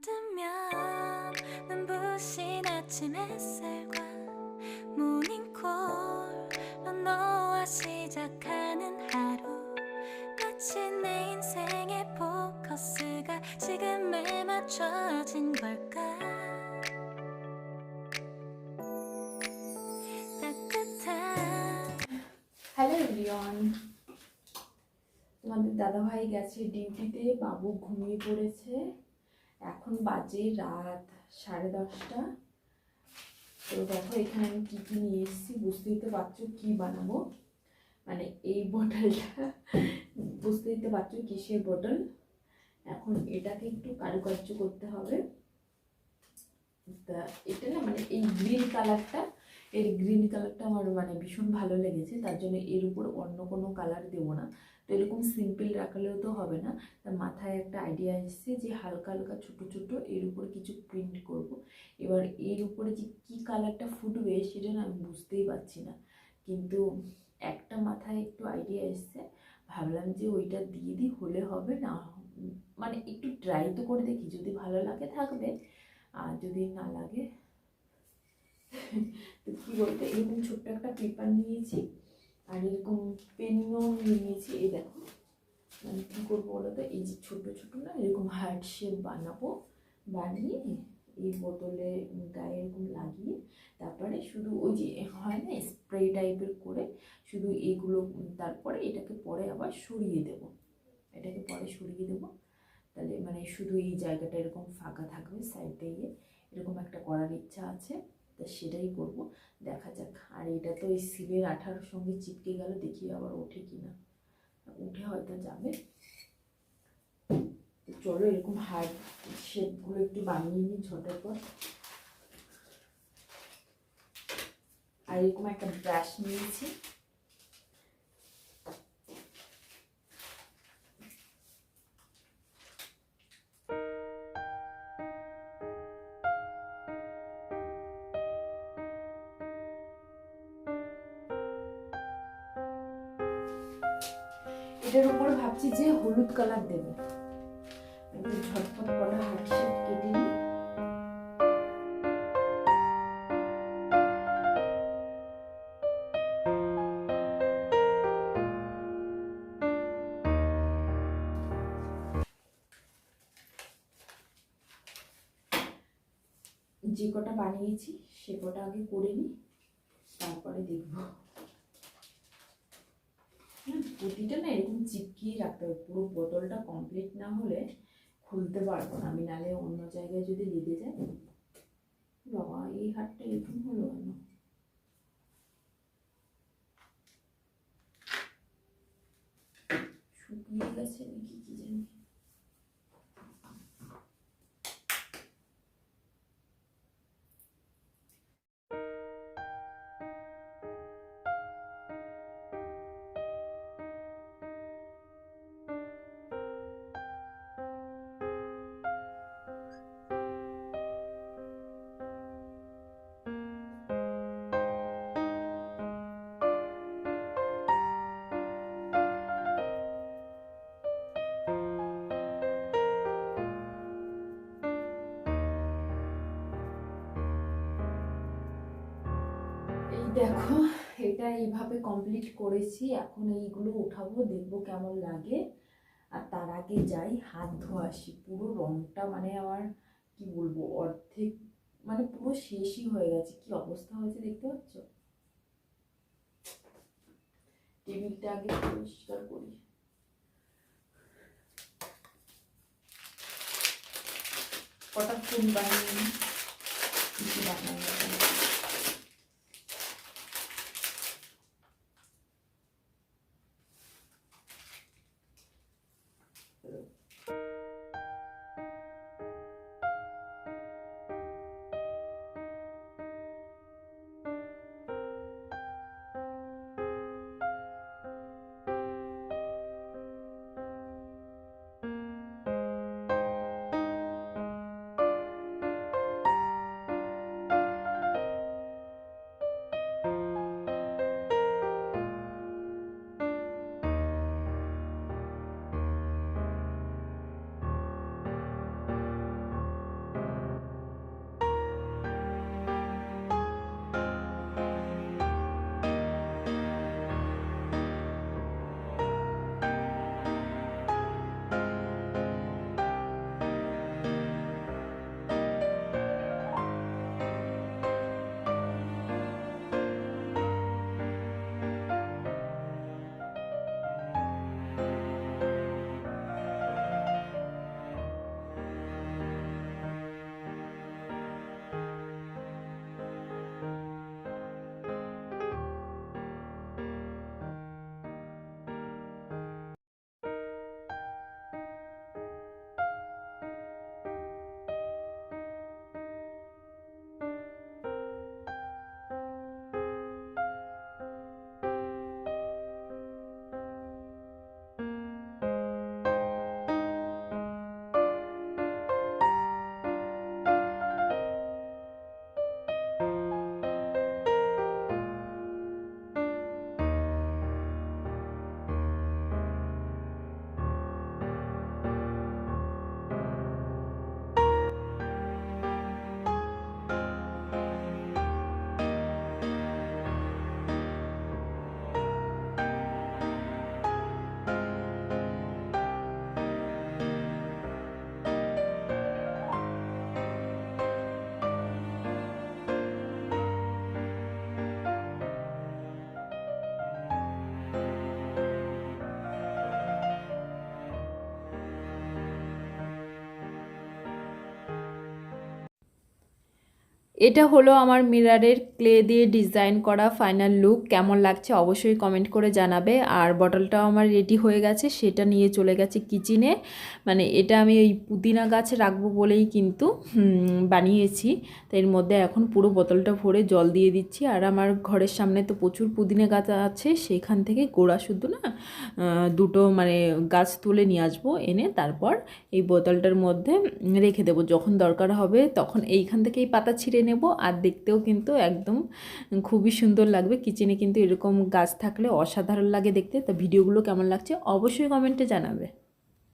뜨면 눈부신 아침 햇살과 모닝콜로 너와 시작하는 하루 마치 내 인생의 포커스가 지금에 맞춰진 걸까 따뜻한 hello everyone তোমাদের দাদাভাই গেছে ডিউটিতে বাবু ঘুমিয়ে পড়েছে এখন বাজে রাত সাড়ে দশটা। তো দেখো এখানে আমি কী কী নিয়ে এসেছি, বুঝতেই তো পারছ কী বানাবো। মানে এই বোতলটা, বুঝতেই তো পারছ কিসের বোতল। এখন এটাকে একটু কারুকার্য করতে হবে। তা এটা না মানে এই গ্রিন কালারটা এর গ্রিন কালারটা আমার মানে ভীষণ ভালো লেগেছে, তার জন্য এর উপর অন্য কোনো কালার দেবো না। এরকম সিম্পল রাখলেও তো হবে না। তার মাথায় একটা আইডিয়া এসেছে যে হালকা হালকা ছোটো ছোটো এর উপর কিছু প্রিন্ট করব। এবার এর উপরে যে কী কালারটা ফুটবে সেটা না আমি বুঝতেই পারছি না। কিন্তু একটা মাথায় একটু আইডিয়া এসছে। ভাবলাম যে ওইটা দিয়ে দিই, হলে হবে না। মানে একটু ট্রাই তো করে দেখি, যদি ভালো লাগে থাকবে। আর যদি না লাগে, তো কী বলতে, এরকম ছোট্ট একটা পেপার নিয়েছি। আর এরকম পেনও নিয়ে নিয়েছি, এই দেখো। মানে কী করব বলো তো? এই যে ছোটো ছোটো না, এরকম হার্ট শেপ বানাবো, বানিয়ে এই বোতলে গায়ে এরকম লাগিয়ে, তারপরে শুধু ওই যে হয় না স্প্রে টাইপের করে শুধু এগুলো, তারপরে এটাকে পরে আবার সরিয়ে দেব। এটাকে পরে সরিয়ে দেবো। তাহলে মানে শুধু এই জায়গাটা এরকম ফাঁকা থাকবে সাইড দিয়ে এরকম একটা করার ইচ্ছা আছে। তা সেটাই করব। দেখা যাক। আর এটা তো এই সিলের আঠার সঙ্গে চিপকে গেল, দেখি আবার ওঠে কি না উঠে হয়তো যাবে। চলো এরকম হার্ড শেপগুলো একটু বানিয়ে নিই পর আর এরকম একটা ব্রাশ নিয়েছি। এটার উপরে ভাবছি যে হলুদ কালার দেবো। ঝটপট করা হার্ট শেপ কেটে নিই। যে কটা বানিয়েছি, সে কটা আগে করে নিই, তারপরে দেখব। প্রতিটা না এরকম চিপকিয়ে রাখতে হবে। পুরো বোতলটা কমপ্লিট না হলে খুলতে পারব না। আমি নালে অন্য জায়গায় যদি লেগে যায়, বাবা, এই হাতটা এরকম হলো কেন? শুকিয়ে গেছে নাকি কি জানি। দেখো, এটা এইভাবে কমপ্লিট করেছি। এখন এইগুলো উঠাবো, দেখব কেমন লাগে। আর তার আগে যাই, হাত ধোয়া আসি। পুরো রংটা মানে আমার, কি বলব, অর্ধেক মানে পুরো শেষই হয়ে গেছে। কি অবস্থা হয়েছে দেখতে পাচ্ছ? টেবিলটা আগে পরিষ্কার করি। কটা ফুল বানিয়ে বানানো Yeah. এটা হলো আমার মিরারের ক্লে দিয়ে ডিজাইন করা ফাইনাল লুক। কেমন লাগছে অবশ্যই কমেন্ট করে জানাবে। আর বটলটাও আমার রেডি হয়ে গেছে, সেটা নিয়ে চলে গেছে কিচেনে। মানে এটা আমি এই পুদিনা গাছে রাখব বলেই কিন্তু বানিয়েছি। তো এর মধ্যে এখন পুরো বোতলটা ভরে জল দিয়ে দিচ্ছি। আর আমার ঘরের সামনে তো প্রচুর পুদিনা গাছ আছে, সেখান থেকে গোড়া শুদ্ধ না দুটো মানে গাছ তুলে নিয়ে আসব এনে তারপর এই বোতলটার মধ্যে রেখে দেবো। যখন দরকার হবে তখন এইখান থেকে এই পাতা ছিঁড়ে নেব আর দেখতেও কিন্তু একদম খুবই সুন্দর লাগবে। কিচেনে কিন্তু এরকম গাছ থাকলে অসাধারণ লাগে দেখতে। তা ভিডিওগুলো কেমন লাগছে অবশ্যই কমেন্টে জানাবে।